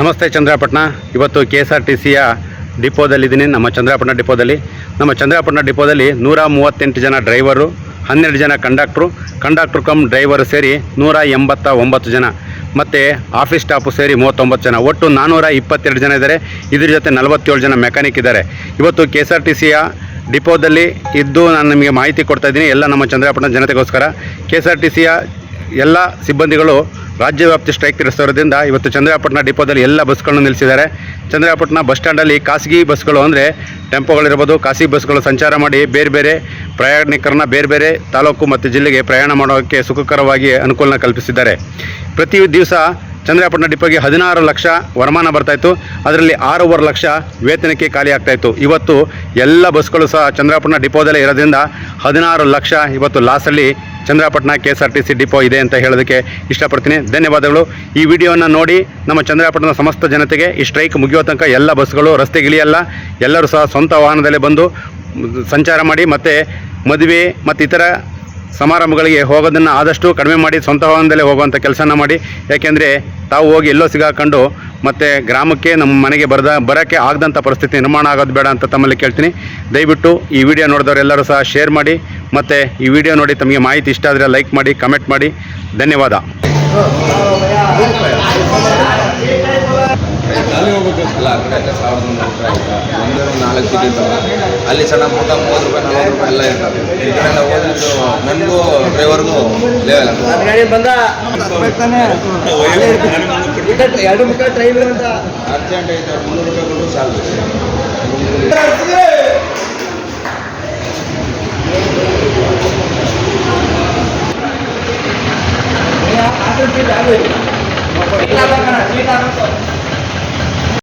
ನಮಸ್ತೆ ಚಂದ್ರಪಟ್ಟಣ. ಇವತ್ತು K S R T ಸಿಯ ಡಿಪೋದಲ್ಲಿದ್ದೀನಿ. ನಮ್ಮ ಚಂದ್ರಪಟ್ಟಣ ಡಿಪೋದಲ್ಲಿ. ನಮ್ಮ ಚಂದ್ರಪಟ್ಟಣ ಡಿಪೋದಲ್ಲಿ ನೂರ ಮೂವತ್ತೆಂಟು ಜನ ಡ್ರೈವರು, ಹನ್ನೆರಡು ಜನ ಕಂಡಕ್ಟ್ರು. ಕಂಡಕ್ಟ್ರು ಕಮ್ ಡ್ರೈವರು ಸೇರಿ ನೂರ ಎಂಬತ್ತ ಒಂಬತ್ತು ಜನ. ಮತ್ತು ಆಫೀಸ್ ಸ್ಟಾಫು ಸೇರಿ ಮೂವತ್ತೊಂಬತ್ತು ಜನ. ಒಟ್ಟು ನಾನ್ನೂರ ಇಪ್ಪತ್ತೆರಡು ಜನ ಇದ್ದಾರೆ. ಇದ್ರ ಜೊತೆ ನಲವತ್ತೇಳು ಜನ ಮೆಕ್ಯಾನಿಕ್ ಇದ್ದಾರೆ. ಇವತ್ತು ಕೆ ಎಸ್ ಆರ್ ಟಿ ಸಿಯ ಡಿಪೋದಲ್ಲಿ ಇದ್ದು ನಾನು ನಿಮಗೆ ಮಾಹಿತಿ ಕೊಡ್ತಾ ಇದ್ದೀನಿ. ಎಲ್ಲ ನಮ್ಮ ಚಂದ್ರಪಟ್ಟಣ ಜನತೆಗೋಸ್ಕರ. ಕೆ ಎಸ್ ಆರ್ ಟಿ ಸಿಯ ಎಲ್ಲ ಸಿಬ್ಬಂದಿಗಳು ರಾಜ್ಯ ವ್ಯಾಪ್ತಿ ಸ್ಟ್ರೈಕ್ ತಿಳಿಸೋದ್ರಿಂದ ಇವತ್ತು ಚಂದ್ರಾಪಟ್ಟಣ ಡಿಪೋದಲ್ಲಿ ಎಲ್ಲ ಬಸ್ಗಳನ್ನು ನಿಲ್ಲಿಸಿದ್ದಾರೆ. ಚಂದ್ರಾಪಟ್ಟಣ ಬಸ್ ಸ್ಟ್ಯಾಂಡಲ್ಲಿ ಖಾಸಗಿ ಬಸ್ಗಳು ಅಂದರೆ ಟೆಂಪೋಗಳಿರ್ಬೋದು, ಖಾಸಗಿ ಬಸ್ಗಳು ಸಂಚಾರ ಮಾಡಿ ಬೇರೆ ಬೇರೆ ಪ್ರಯಾಣಿಕರನ್ನ ಬೇರೆ ಬೇರೆ ತಾಲೂಕು ಮತ್ತು ಜಿಲ್ಲೆಗೆ ಪ್ರಯಾಣ ಮಾಡೋಕ್ಕೆ ಸುಖಕರವಾಗಿ ಅನುಕೂಲನ ಕಲ್ಪಿಸಿದ್ದಾರೆ. ಪ್ರತಿ ದಿವಸ ಚಂದ್ರಾಪಟ್ಟಣ ಡಿಪೋಗೆ ಹದಿನಾರು ಲಕ್ಷ ವರಮಾನ ಬರ್ತಾಯಿತ್ತು ಅದರಲ್ಲಿ ಆರೂವರೆ ಲಕ್ಷ ವೇತನಕ್ಕೆ ಖಾಲಿ ಆಗ್ತಾಯಿತ್ತು ಇವತ್ತು ಎಲ್ಲ ಬಸ್ಗಳು ಸಹ ಚಂದ್ರಾಪಟ್ಟಣ ಡಿಪೋದಲ್ಲೇ ಇರೋದ್ರಿಂದ ಹದಿನಾರು ಲಕ್ಷ ಇವತ್ತು ಲಾಸಲ್ಲಿ Chandrapattana K S R T C depot ಇದೆ ಅಂತ ಹೇಳೋದಕ್ಕೆ ಇಷ್ಟಪಡ್ತೀನಿ. ಧನ್ಯವಾದಗಳು. ಈ ವಿಡಿಯೋವನ್ನು ನೋಡಿ ನಮ್ಮ ಚಂದ್ರಪಟ್ಟಣದ ಸಮಸ್ತ ಜನತೆಗೆ ಈ ಸ್ಟ್ರೈಕ್ ಮುಗಿಯೋ ತನಕ ಎಲ್ಲ ಬಸ್ಗಳು ರಸ್ತೆಗಿಳಿಯಲ್ಲ ಎಲ್ಲರೂ ಸಹ ಸ್ವಂತ ವಾಹನದಲ್ಲೇ ಬಂದು ಸಂಚಾರ ಮಾಡಿ ಮತ್ತು ಮದುವೆ ಮತ್ತು ಇತರ ಸಮಾರಂಭಗಳಿಗೆ ಹೋಗೋದನ್ನು ಆದಷ್ಟು ಕಡಿಮೆ ಮಾಡಿ ಸ್ವಂತ ವಾಹನದಲ್ಲೇ ಹೋಗುವಂಥ ಕೆಲಸನ ಮಾಡಿ. ಯಾಕೆಂದರೆ ತಾವು ಹೋಗಿ ಎಲ್ಲೋ ಸಿಗಾಕೊಂಡು ಮತ್ತು ಗ್ರಾಮಕ್ಕೆ ನಮ್ಮ ಮನೆಗೆ ಬರದ ಬರೋಕ್ಕೆ ಆಗದಂಥ ಪರಿಸ್ಥಿತಿ ನಿರ್ಮಾಣ ಆಗೋದು ಬೇಡ ಅಂತ ತಮ್ಮಲ್ಲಿ ಕೇಳ್ತೀನಿ. ದಯವಿಟ್ಟು ಈ ವಿಡಿಯೋ ನೋಡಿದವರೆಲ್ಲರೂ ಸಹ ಶೇರ್ ಮಾಡಿ. ಮತ್ತು ಈ ವಿಡಿಯೋ ನೋಡಿ ತಮಗೆ ಮಾಹಿತಿ ಇಷ್ಟ ಆದರೆ ಲೈಕ್ ಮಾಡಿ ಕಮೆಂಟ್ ಮಾಡಿ. ಧನ್ಯವಾದ. ಅಲ್ಲಿ ಹೋಗ್ಬೇಕಲ್ಲ ಆ ಸಾವಿರದ ಒಂದು ರೂಪಾಯಿ ಆಯ್ತಾ ಒಂದೇ ನಾಲ್ಕು ಸೀಟ್ ಅಲ್ಲಿ ಸಣ್ಣ ಪುಟ್ಟ ಮೂವತ್ತು ರೂಪಾಯಿ ನಲ್ವತ್ತು ರೂಪಾಯಿ ಎಲ್ಲ ಇರ್ತವೆ ಈ ಕಡೆ ಎಲ್ಲ ನನಗೂ ಡ್ರೈವರ್ಗೂ ಲೆವೆಲ್ ಎರಡು ಮುಖ ಟ್ರೈನ್ ಅಂತ ಅರ್ಜೆಂಟ್ ಐತೆ ಮುನ್ನೂರು ರೂಪಾಯಿ ಕೊಟ್ಟು ಸಾಲು Wait lang ka na. Wait lang ka na.